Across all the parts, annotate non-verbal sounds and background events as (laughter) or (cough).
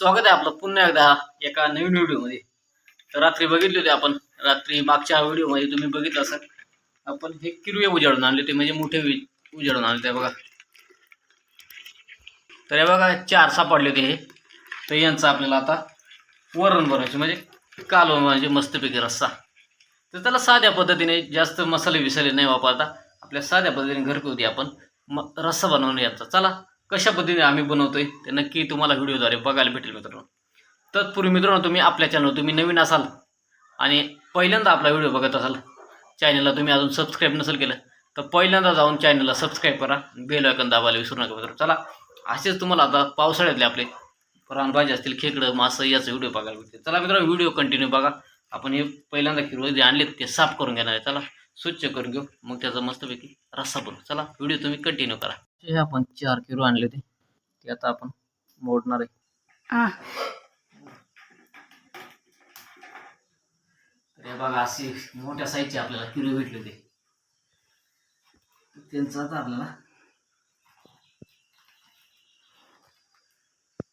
स्वागत आहे आपलं पुन्हा एकदा एका नवीन व्हिडिओमध्ये. तर रात्री बघितले होते आपण रात्री मागच्या व्हिडिओमध्ये तुम्ही बघितलं असाल. आपण हे किरवे उजाडून आणले होते म्हणजे मोठे उजाडून आणले ते बघा. तर हे बघा चार सापडले होते हे. तर यांचं आपल्याला आता वरण बनवायचे म्हणजे कालवण म्हणजे मस्तपैकी रस्सा. तर त्याला साध्या पद्धतीने जास्त मसाले विसाले नाही वापरता. आपल्या साध्या पद्धतीने घरगुती आपण म रस्सा बनवणे याचा चला कशा पद्धतीने आम्ही बनवतोय ते नक्की तुम्हाला व्हिडिओद्वारे बघायला भेटेल मित्रांनो. तत्पूर्वी मित्रांनो तुम्ही आपल्या चॅनल तुम्ही नवीन असाल आणि पहिल्यांदा आपला व्हिडिओ बघत असाल चॅनलला तुम्ही अजून सबस्क्राईब नसेल केलं तर पहिल्यांदा जाऊन चॅनलला सबस्क्राईब करा बेल आयकन दाबायला विसरू नका मित्रांनो. चला असेच तुम्हाला आता पावसाळ्यातले आपले रानभाजी असतील खेकडं मासं याचं व्हिडिओ बघायला भेटते चला मित्रांनो व्हिडिओ कंटिन्यू बघा. आपण हे पहिल्यांदा किलो जे आणलेत ते साफ करून घेणार आहे. चला स्वच्छ करून घेऊ. मग त्याचा मस्तपैकी रस्सा बनवू चला व्हिडिओ तुम्ही कंटिन्यू करा. हे आपण चार किलो आणले होते ते आता आपण मोडणार आहे. तर बघा अशी मोठ्या साईजचे आपल्याला किलो भेटले होते. त्यांचं आता आपल्याला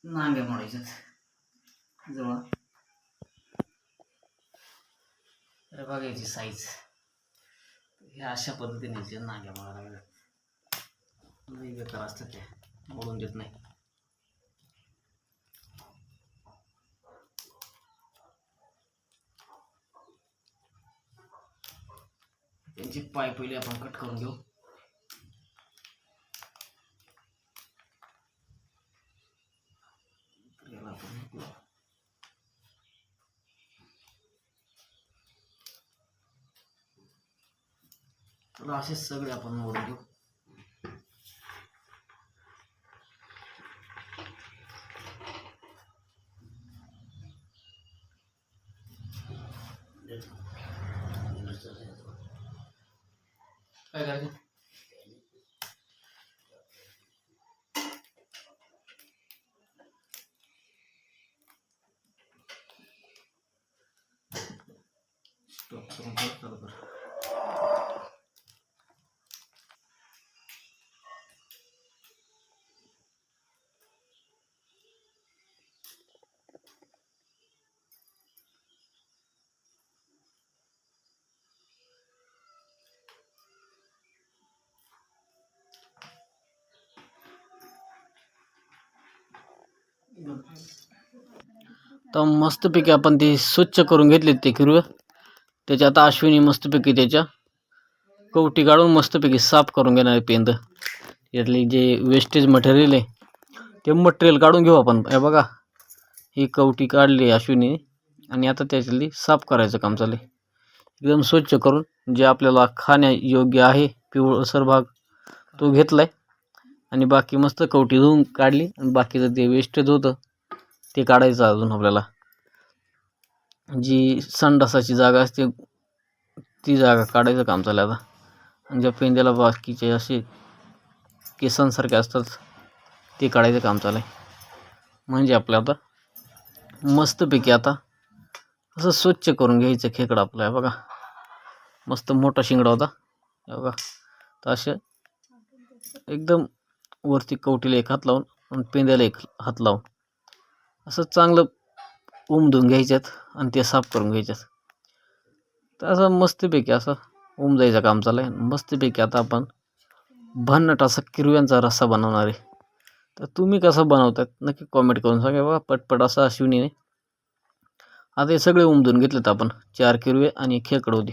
नांग्या मोडायच्यात जवळ. तर बघा याची साईज हे अशा पद्धतीने नांग्या मोडायला लागल्या लई बेकार असतात त्या मोडून देत नाही. त्यांची पाय पहिले आपण कट करून घेऊ. तर असे सगळे आपण मोडून घेऊ काय करायचं स्टॉप करून परत चालू कर तर मस्तपैकी आपण ते स्वच्छ करून घेतले ते किरवं त्याच्या आता अश्विनी मस्तपैकी त्याच्या कवटी काढून मस्तपैकी साफ करून घेणार आहे पेंद. यातली जे वेस्टेज मटेरियल आहे ते मटेरियल काढून घेऊ आपण. हे बघा ही कवटी काढली अश्विनी आणि आता त्याच्यातली साफ करायचं काम चालले आहे एकदम स्वच्छ करून जे आपल्याला खाण्यायोग्य आहे पिवळसर भाग तो घेतला आहे आणि बाकी मस्त कवटी धुवून काढली. आणि बाकीचं ते वेस्टेज होतं ते काढायचं अजून आपल्याला. जी संडासाची जागा असते ती जागा काढायचं काम चाललं आता. आणि ज्या पेंद्याला बाकीचे असे केसांसारखे असतात ते काढायचं काम चालू आहे म्हणजे आपल्या आता मस्तपैकी आता असं स्वच्छ करून घ्यायचं खेकडं आपला आहे बघा. मस्त मोठा शिंगडा होता हे बघा. तर असे एकदम वरती कवटीला एक हात लावून आणि पेंद्याला एक हात लावून. असं चांगलं उमधून घ्यायच्यात आणि ते साफ करून घ्यायच्यात. तर असं मस्तपैकी असं उमजायचं काम चालू आहे. मस्तपैकी आता आपण भन्नट असा किरव्यांचा रस्सा बनवणार आहे. तर तुम्ही कसं बनवतात नक्की कॉमेंट करून सांगा बघा पटपट असा अश्विनीने आता हे सगळे उमधून घेतलेत आपण. चार किरवे आणि खेकड होती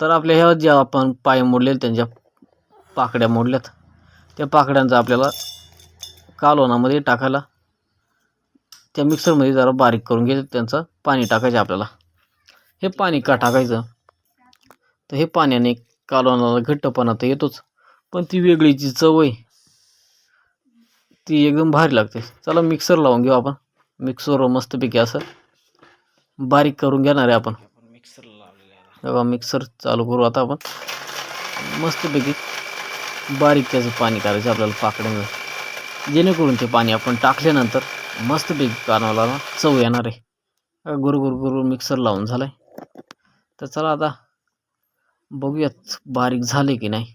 तर आपल्या ह्या ज्या आपण पाय मोडलेले त्यांच्या पाकड्या मोडल्यात त्या पाकड्यांचा आपल्याला कालवणामध्ये टाकायला त्या मिक्सरमध्ये जरा बारीक करून घ्यायचं त्यांचं पाणी टाकायचं आपल्याला. हे पाणी का टाकायचं? तर हे पाण्याने कालवणाला घट्टपणा तर येतोच पण ती वेगळी जी चव आहे ती एकदम भारी लागते. चला मिक्सर लावून घेऊ आपण. मिक्सरवर मस्तपैकी असं बारीक करून घेणार आहे आपण. मिक्सर लावलेला मिक्सर चालू करू आता आपण. मस्तपैकी बारीक त्याचं पाणी करायचं आपल्याला पाकड्यानं जेणेकरून ते पाणी आपण टाकल्यानंतर मस्तपैकी कानाला ना चव येणार आहे. गुरु गुरु गुरु मिक्सर लावून झालं आहे तर चला आता बघूयात बारीक झाले की नाही.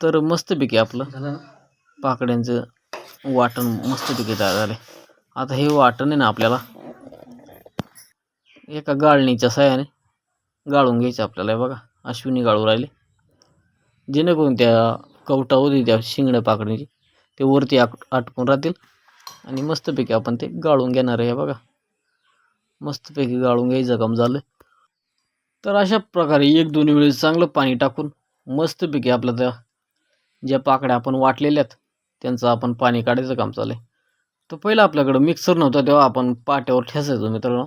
तर मस्तपैकी आपलं पाकड्यांचं वाटण मस्तपैकी तयार झाले आता हे वाटण आहे ना आपल्याला एका गाळणीच्या साह्याने गाळून घ्यायचं आपल्याला बघा अश्विनी गाळू राहिले. जेणेकरून त्या कवटावरती त्या शिंगड्या पाकडीची ते वरती आक आटकून राहतील. आणि मस्तपैकी आपण ते गाळून घेणार आहे बघा. मस्तपैकी गाळून घ्यायचं काम झालं तर अशा प्रकारे एक दोन वेळेस चांगलं पाणी टाकून मस्तपैकी आपल्या त्या ज्या पाकड्या आपण वाटलेल्या आहेत त्यांचं आपण पाणी काढायचं काम चालू आहे तर पहिलं आपल्याकडं मिक्सर नव्हता तेव्हा आपण पाट्यावर ठेसायचो मित्रांनो.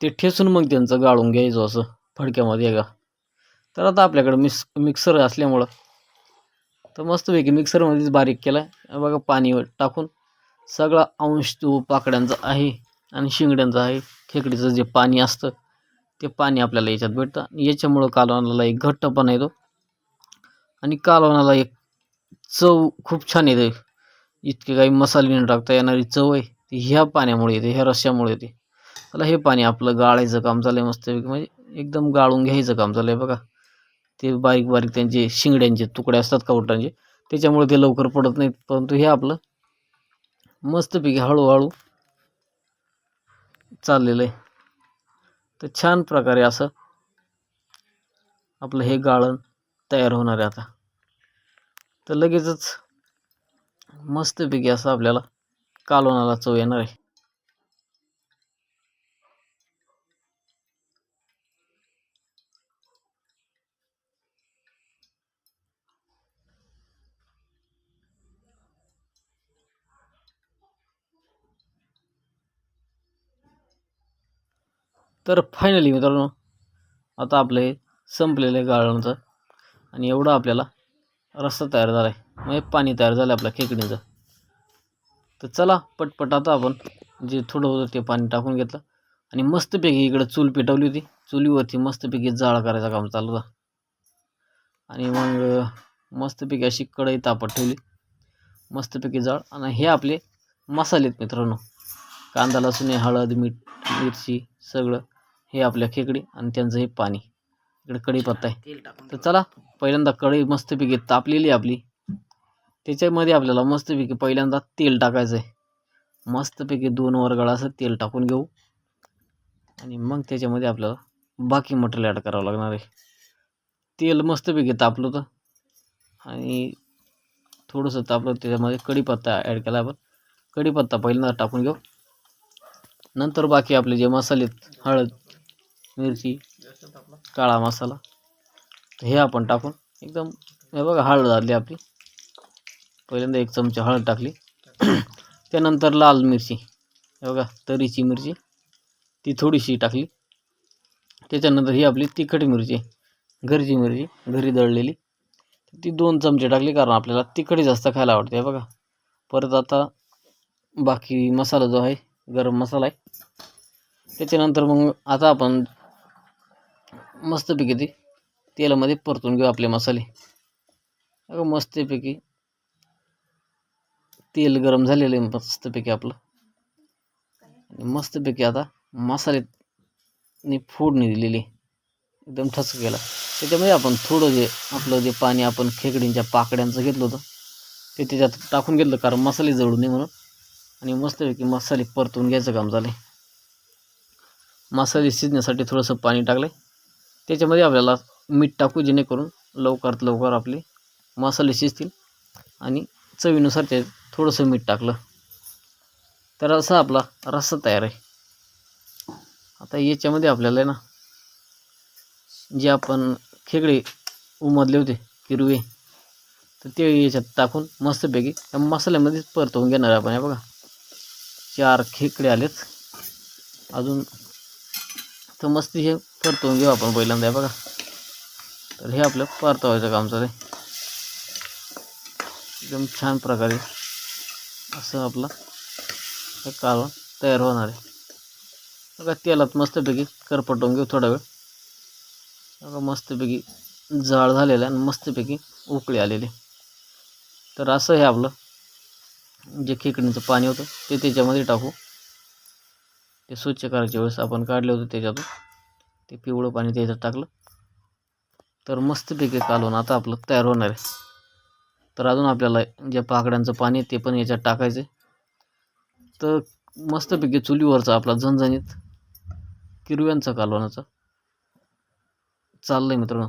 ते ठेसून मग त्यांचं गाळून घ्यायचो असं फडक्यामध्ये का तर आता आपल्याकडं मिक्स मिक्सर असल्यामुळं तर मस्तपैकी मिक्सरमध्येच बारीक केला. आहे बघा पाणी टाकून सगळा अंश तो पाकड्यांचा आहे आणि शिंगड्यांचा आहे. खेकडीचं जे पाणी असतं ते पाणी आपल्याला याच्यात भेटतं. आणि याच्यामुळं कालवणाला एक घट्टपणा येतो. आणि कालवणाला एक चव खूप छान येते. इतके काही मसाले न टाकता येणारी चव आहे. ती ह्या पाण्यामुळे येते ह्या रश्श्यामुळे येते. त्याला हे पाणी आपलं गाळायचं काम चाललं आहे मस्तपैकी. म्हणजे एकदम गाळून घ्यायचं काम चाललं आहे बघा. ते बारीक बारीक त्यांचे शिंगड्यांचे तुकडे असतात कवटांचे त्याच्यामुळे ते लवकर पडत नाहीत. परंतु हे आपलं मस्तपैकी हळूहळू चाललेलं आहे. तर छान प्रकारे असं आपलं हे गाळण तयार होणार आहे आता. तर लगेचच मस्तपैकी असं आपल्याला कालवणाला चव येणार आहे. तर फायनली मित्रांनो आता आपलं हे संपलेलं आहे गाळणचं. आणि एवढं आपल्याला रस्सा तयार झाला आहे म्हणजे पाणी तयार झालं आहे आपल्या खेकडीचं. तर चला पटपट आता आपण जे थोडं होतं ते पाणी टाकून घेतलं. आणि मस्तपैकी इकडं चूल पेटवली होती. चुलीवरती मस्तपैकी जाळ करायचं काम चालू होता. आणि मग मस्तपैकी अशी कढई तापत ठेवली. मस्तपैकी जाळ. आणि हे आपले मसाले आहेत मित्रांनो. कांदा लसूण हळद मीठ मिरची सगळं. हे आपल्या खेकडी आणि त्यांचं हे पाणी. इकडे कढीपत्ता आहे. तर चला पहिल्यांदा कढई मस्तपैकी तापलेली आहे आपली. त्याच्यामध्ये आपल्याला मस्तपैकी पहिल्यांदा तेल टाकायचं आहे मस्तपैकी दोन वरगळा असं तेल टाकून घेऊ. आणि मग त्याच्यामध्ये आपल्याला बाकी मटेरियल ॲड करावं लागणार आहे. तेल मस्तपैकी तापलं होतं. आणि थोडंसं तापलं त्याच्यामध्ये कढीपत्ता ॲड केला आपण. कढीपत्ता पहिल्यांदा टाकून घेऊ. नंतर बाकी आपले जे मसाले हळद मिरची काळा मसाला. तर हे आपण टाकून एकदम हे बघा हळद आली आपली. पहिल्यांदा एक चमचा हळद टाकली. (clears throat) त्यानंतर लाल मिरची. हे बघा तरीची मिरची. ती थोडीशी टाकली. त्याच्यानंतर ही आपली तिखट मिरची घरची मिरची घरी दळलेली. ती दोन चमचे टाकली कारण आपल्याला तिखट जास्त खायला आवडते. बघा. परत आता बाकी मसाला जो आहे गरम मसाला आहे. त्याच्यानंतर मग आता आपण मस्तपैकी ते तेलामध्ये परतून घेऊ आपले मसाले. अगं मस्तपैकी तेल गरम झालेलं आहे मस्तपैकी आपलं. आणि मस्तपैकी आता मसाल्याने फोडणी दिलेली एकदम ठस केला त्याच्यामध्ये आपण थोडं जे आपलं जे पाणी आपण खेकडींच्या पाकड्यांचं घेतलं होतं ते त्याच्यात टाकून घेतलं कारण मसाले जळू नये म्हणून. आणि मस्तपैकी मसाले परतून घ्यायचं काम झालं आहे मसाले शिजण्यासाठी थोडंसं पाणी टाकलं आहे त्याच्यामध्ये आपल्याला मीठ टाकू जेणेकरून लवकरात लवकर आपले मसाले शिजतील आणि चवीनुसार ते थोडंसं मीठ टाकलं तर असा आपला रस्सा तयार आहे. आता याच्यामध्ये आपल्याला आहे ना जे आपण खेकडे उमदले होते किरवे तर ते याच्यात टाकून मस्तपैकी त्या मसाल्यामध्येच परतवून घेणार आपण. हे बघा चार खेकडे आलेत. अजून तर मस्त हे परतवून घेऊ आपण पहिल्यांदा बघा. तर हे आपलं परतवायचं काम चालेल एकदम छान प्रकारे असं आपलं हे कालवण तयार होणार आहे. बघा तेलात मस्तपैकी करपटवून घेऊ थोडा वेळ. बघा मस्तपैकी जाळ झालेलं आहे आणि मस्तपैकी उकळी आलेली तर असं हे आपलं जे खेकडीचं पाणी होतं ते त्याच्यामध्ये टाकू. ते स्वच्छ करायच्या वेळेस आपण काढले होते त्याच्यातून. ते पिवळं पाणी त्याच्यात टाकलं. तर मस्तपैकी कालवण आता आपलं तयार होणार आहे. तर अजून आपल्याला ज्या पाकड्यांचं पाणी आहे ते पण याच्यात टाकायचं तर मस्तपैकी चुलीवरचा आपला झणझणीत किरव्यांचा कालवणाचा चाललं आहे मित्रांनो.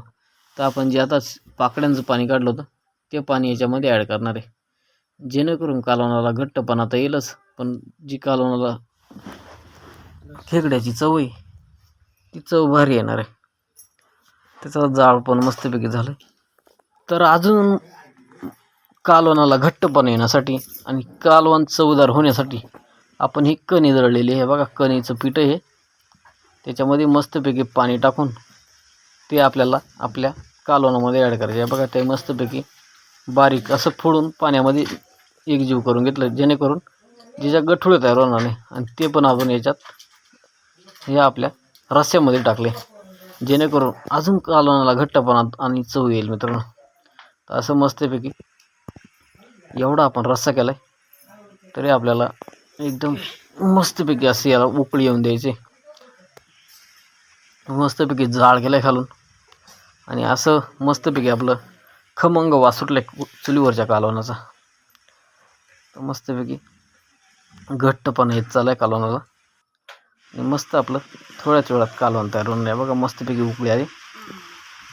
तर आपण जे आता पाकड्यांचं पाणी काढलं होतं ते पाणी याच्यामध्ये ॲड करणार आहे. जेणेकरून कालवणाला घट्टपणा तर येईलच पण जी कालवणाला खेकड्याची चव आहे. ती चव भारी येणार आहे. त्याचं जाळ पण मस्तपैकी झालं तर अजून कालवणाला घट्टपणा येण्यासाठी आणि कालवण चवदार होण्यासाठी आपण ही कणी दळलेली आहे. बघा कणीचं पीठ हे. त्याच्यामध्ये मस्तपैकी पाणी टाकून ते आपल्याला आपल्या कालवणामध्ये ॲड करायचे आहे. बघा ते मस्तपैकी बारीक असं फोडून पाण्यामध्ये एकजीव करून घेतलं जेणेकरून ज्याच्या गठुळे तयार होणार नाही. आणि ते पण आपण याच्यात हे आपल्या रस्स्यामध्ये टाकले. जेणेकरून अजून कालवणाला घट्टपणा आणि चव येईल मित्रांनो. तर असं मस्तपैकी एवढा आपण रस्सा केला आहे तरी आपल्याला एकदम मस्तपैकी असं याला उकळी येऊन द्यायची. मस्तपैकी जाळ केलं आहे खालून. आणि असं मस्तपैकी आपलं खमंग वासुटलं आहे चुलीवरच्या कालवणाचा. तर मस्तपैकी घट्टपणा येत चालला आहे कालवणाला. आणि मस्त आपलं थोड्याच वेळात कालवण तयार होऊन आहे. बघा मस्तपैकी उकळी आली.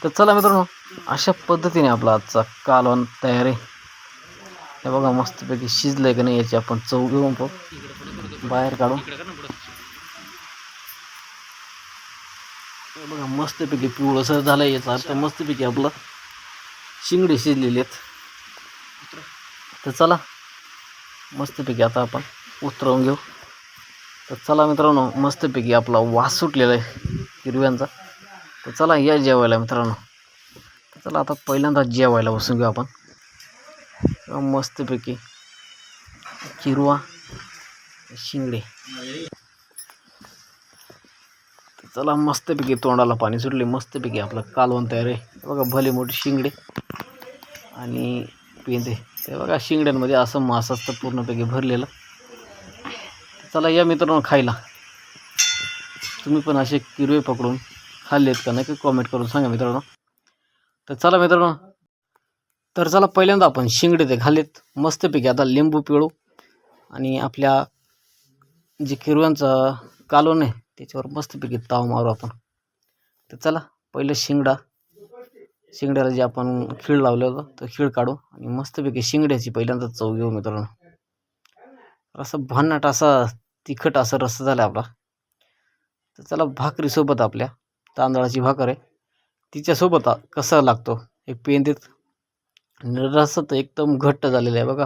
तर चला मित्रांनो अशा पद्धतीने आपला आजचा कालवण तयार आहे. हे बघा मस्तपैकी शिजलं आहे का नाही याची आपण चव घेऊन पाहू. बाहेर काढून हे बघा मस्तपैकी पिवळंसर झालं आहे याचा. अर्थ मस्तपैकी आपलं शिंगडे शिजलेले आहेत. तर चला मस्तपैकी आता आपण उतरवून घेऊ. तर चला मित्रांनो मस्तपैकी आपला वास सुटलेला आहे हिरव्यांचा. तर चला या जेवायला मित्रांनो. तर चला आता पहिल्यांदा जेवायला बसून घेऊ आपण मस्तपैकी चिरवा शिंगडे. चला मस्तपैकी तोंडाला पाणी सुटले. मस्तपैकी आपलं कालवण तयार आहे. बघा भले मोठे शिंगडे आणि पेंदे. ते बघा शिंगड्यांमध्ये असं मास असतं पूर्णपैकी भरलेलं. चला या मित्रांनो खायला. तुम्ही पण असे किरवे पकडून खाल्लेत का नक्की कॉमेंट करून सांगा मित्रांनो. तर चला मित्रांनो तर चला पहिल्यांदा आपण शिंगडे ते खाल्लेत. मस्तपैकी आता लिंबू पिळू आणि आपल्या जे किरव्यांचा कालवण आहे त्याच्यावर मस्तपैकी ताव मारू आपण. तर चला पहिलं शिंगडा. शिंगड्याला जे आपण खीळ लावलं होतं तर खीळ काढू आणि मस्तपैकी शिंगड्याची पहिल्यांदा चव घेऊ मित्रांनो. असं भन्नाट असा तिखट असा रस्सा झाला आपला. तर चला भाकरीसोबत आपल्या. तांदळाची भाकर आहे. तिच्यासोबत आ- कसा लागतो? हे पेंदीत आणि रस्सा तर एकदम घट्ट झालेला आहे बघा.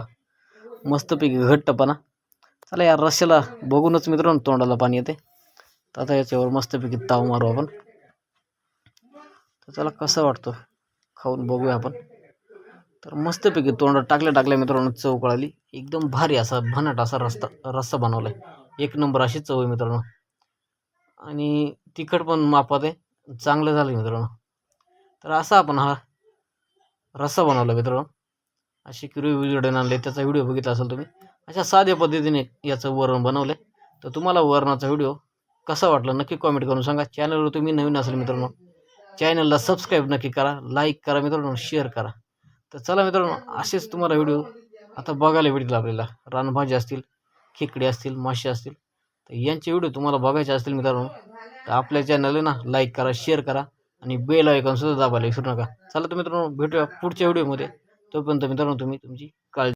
मस्तपैकी घट्टपणा. चला या रश्श्याला बघूनच मित्रांनो तोंडाला पाणी येते. तर आता याच्यावर मस्तपैकी ताव मारू आपण. तर चला कसं वाटतो खाऊन बघूया आपण. तर मस्तपैकी तोंडात टाकल्या टाकल्या मित्रांनो चव कळाली. एकदम भारी असा भन्नाट असा रस्ता रस्सा बनवला आहे एक नंबर अशी चव आहे मित्रांनो. आणि तिखट पण मापात आहे. चांगलं झालं मित्रांनो. तर असा आपण हा रस्सा बनवला मित्रांनो. अशी किरवी व्हिडिओ आणले. त्याचा व्हिडिओ बघितला असेल तुम्ही. अशा साध्या पद्धतीने याचं वरण बनवलं आहे तर तुम्हाला वरणाचा व्हिडिओ कसा वाटला नक्की कॉमेंट करून सांगा. चॅनलवर तुम्ही नवीन असेल मित्रांनो चॅनलला सबस्क्राईब नक्की करा. लाईक करा मित्रांनो शेअर करा. तर चला मित्रांनो असेच तुम्हाला व्हिडिओ आता बघायला भेटतील आपल्याला. रानभाजी असतील खेकडे असतील मासे असतील तर यांचे व्हिडिओ तुम्हाला बघायचे असतील मित्रांनो. तर आपल्या चॅनलला ना लाईक करा शेअर करा आणि बेल ऐकून सुद्धा दाबायला विसरू नका. चला तर मित्रांनो भेटूया पुढच्या व्हिडिओमध्ये तोपर्यंत मित्रांनो तुम्ही तुमची काळजी